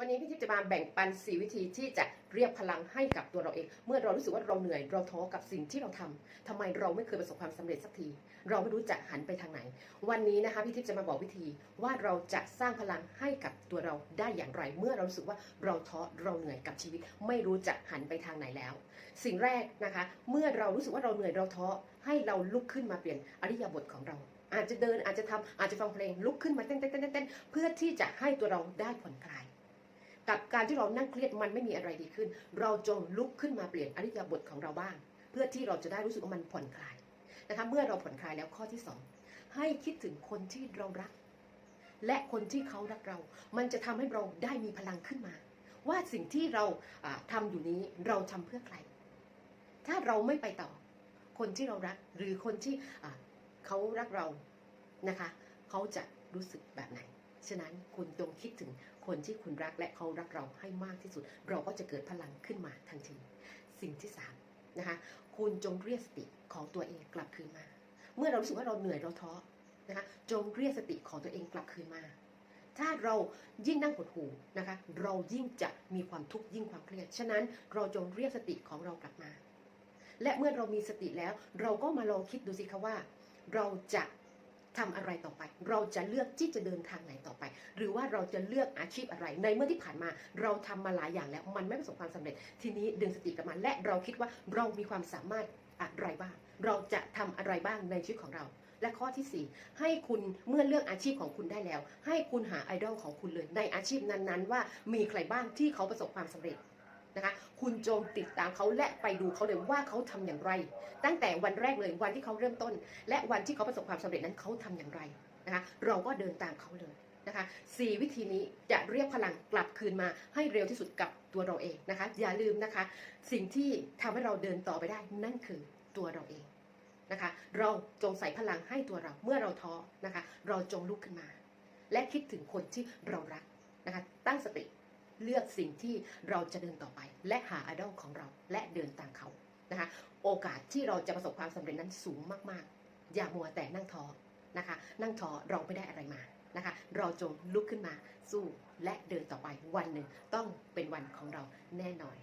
วันนี้พี่ทิพย์จะมาแบ่งปันส4วิธีที่จะเรียกพลังให้กับตัวเราเอง เมื่อเรารู้สึกว่าเราเหนื่อยเราท้อกับสิ่งที่เราทำทำไมเราไม่เคยประสบความสำเร็จสักที เราไม่รู้จะหันไปทางไหน วันนี้นะคะพี่ทิพย์จะมาบอกวิธีว่าเราจะสร้างพลังให้กับตัวเราได้อย่างไร เมื่อเรารู้สึกว่าเราท้อเราเหนื่อยกับชีวิต ไม่รู้จะหันไปทางไหนแล้ว สิ่งแรกนะคะ เมื่อเรารู้สึกว่าเราเหนื่อยเราท้อให้เราลุกขึ้นมาเปลี่ยนอริยบทของเราอาจจะเดินอาจจะทำอาจจะฟังเพลงลุกขึ้นมาเต้นเต้นเต้นเต้นเพื่อที่จะให้ตัวเราได้ผ่อนคลาย กับการที่เรานั่งเครียดมันไม่มีอะไรดีขึ้น เราจงลุกขึ้นมาเปลี่ยนอริยบทของเราบ้าง เพื่อที่เราจะได้รู้สึกว่ามันผ่อนคลายนะคะเมื่อเราผ่อนคลายแล้วข้อที่สองให้คิดถึงคนที่เรารัก และคนที่เขารักเรา มันจะทำให้เราได้มีพลังขึ้นมา ว่าสิ่งที่เราอ่าทำอยู่นี้เราทำเพื่อใคร ถ้าเราไม่ไปต่อ คนที่เรารักหรือคนที่เขารักเรานะคะ เขาจะรู้สึก ฉะนั้นคุณจงคิดถึงคนที่คุณรักและเขารักเราให้มากที่สุด เราก็จะเกิดพลังขึ้นมาทันทีสิ่งที่สามนะคะคุณจงเรียกสติของตัวเองกลับคืนมา เมื่อเรารู้สึกว่าเราเหนื่อยเราท้อนะคะจงเรียกสติของตัวเองกลับคืนมา ถ้าเรายิ่งนั่งหดหูนะคะ เรายิ่งจะมีความทุกข์ยิ่งความเครียด ฉะนั้นเราจงเรียกสติของเรากลับมา และเมื่อเรามีสติแล้ว เราก็มาลองคิดดูสิคะว่า เราจะ ทำอะไรต่อไป เราจะเลือกที่จะเดินทางไหนต่อไป หรือว่าเราจะเลือกอาชีพอะไร ในเมื่อที่ผ่านมาเราทำมาหลายอย่างแล้ว มันไม่ประสบความสำเร็จ ทีนี้ดึงสติกลับมาและเราคิดว่าเรามีความสามารถอะไรบ้าง เราจะทำอะไรบ้างในชีวิตของเราและข้อที่ 4 ให้คุณเมื่อเลือกอาชีพของคุณได้แล้ว ให้คุณหาไอดอลของคุณเลยในอาชีพนั้นๆ ว่ามีใครบ้างที่เขาประสบความสำเร็จ นะคะคุณจงติดตามเขาและไปดูเขาเลยว่าเขาทำอย่างไร ตั้งแต่วันแรกเลยวันที่เขาเริ่มต้น และวันที่เขาประสบความสำเร็จนั้นเขาทำอย่างไรนะคะเราก็เดินตามเขาเลยนะคะสี่วิธีนี้จะเรียกพลังกลับคืนมาให้เร็วที่สุดกับตัวเราเองนะคะอย่าลืมนะคะ สิ่งที่ทำให้เราเดินต่อไปได้นั่นคือตัวเราเองนะคะเราจงใส่พลังให้ตัวเราเมื่อเราท้อนะคะ เราจงลุกขึ้นมา และคิดถึงคนที่เรารักนะคะตั้งสติ เลือกสิ่งที่เราจะเดินต่อไป และหาไอดอลของเราและเดินตามเขานะคะโอกาสที่เราจะประสบความสำเร็จนั้นสูงมากๆ อย่ามัวแต่นั่งท้อนะคะ นั่งท้อเราไม่ได้อะไรมานะคะ เราจงลุกขึ้นมาสู้และเดินต่อไปวันหนึ่งต้องเป็นวันของเราแน่นอน